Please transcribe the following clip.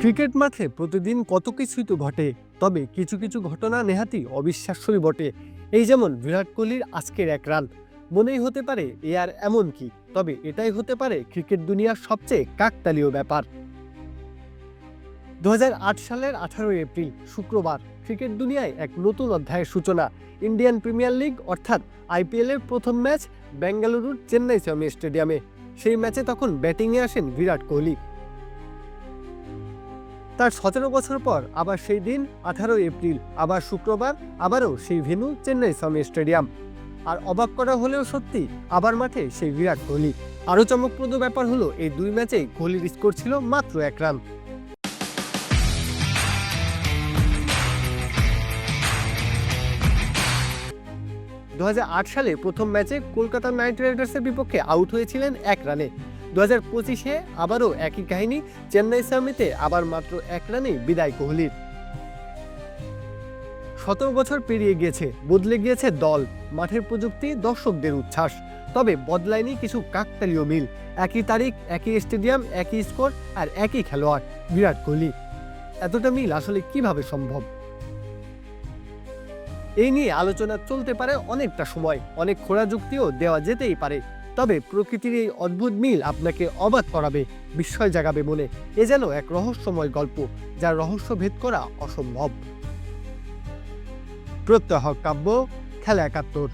Cricket মাঠে প্রতিদিন কত কিছুই তো ঘটে, তবে কিছু কিছু ঘটনা নেহাতি অবিশ্বাস্যই বটে। এই যেমন বিরাট কোহলির আজকের এক রান, মনেই হতে পারে এ আর এমন কি, তবে এটাই হতে পারে ক্রিকেট দুনিয়ার সবচেয়ে কাকতালীয় ব্যাপার। দু হাজার আট সালের আঠারোই এপ্রিল, শুক্রবার, ক্রিকেট দুনিয়ায় এক নতুন অধ্যায়ের সূচনা, ইন্ডিয়ান প্রিমিয়ার লিগ অর্থাৎ আইপিএল এর প্রথম ম্যাচ বেঙ্গালুরুর চেন্নাই স্বামী স্টেডিয়ামে। সেই ম্যাচে তখন ব্যাটিংয়ে আসেন বিরাট কোহলি। তার সতেরো বছর পর আবার সেই দিন আঠারোই এপ্রিল, আবার শুক্রবার, আবারও সেই ভেন্যু চেন্নাই স্বামী স্টেডিয়াম। আর অবাক করা হলেও সত্যি, আবার মাঠে সেই বিরাট কোহলি। আরও চমকপ্রদ ব্যাপার হলো, এই দুই ম্যাচেই কোহলির স্কোর ছিল মাত্র এক রান। দু হাজার আট সালে প্রথম ম্যাচে কলকাতা নাইট রাইডার্সের বিপক্ষে আউট হয়েছিলেন এক রানে। দু হাজার পঁচিশে আবারও একই কাহিনী, চেন্নাই সামিতে আবার মাত্র এক রানে বিদায় কোহলির। সতেরো বছর পেরিয়ে গিয়েছে, বদলে গিয়েছে দল, মাঠের প্রযুক্তি, দর্শকদের উচ্ছ্বাস। তবে বদলায়নি কিছু কাকতালীয় মিল, একই তারিখ, একই স্টেডিয়াম, একই স্কোর আর একই খেলোয়াড়, বিরাট কোহলি। এতটা মিল আসলে কীভাবে সম্ভব? এই নিয়ে আলোচনা চলতে পারে অনেকটা সময়, অনেক খোড়া যুক্তিও দেওয়া যেতেই পারে। তবে প্রকৃতির এই অদ্ভুত মিল আপনাকে অবাক করাবে, বিস্ময় জাগাবে মনে। এ যেন এক রহস্যময় গল্প, যার রহস্য ভেদ করা অসম্ভব। প্রত্যহ কাব্য, খেলা একাত্তর।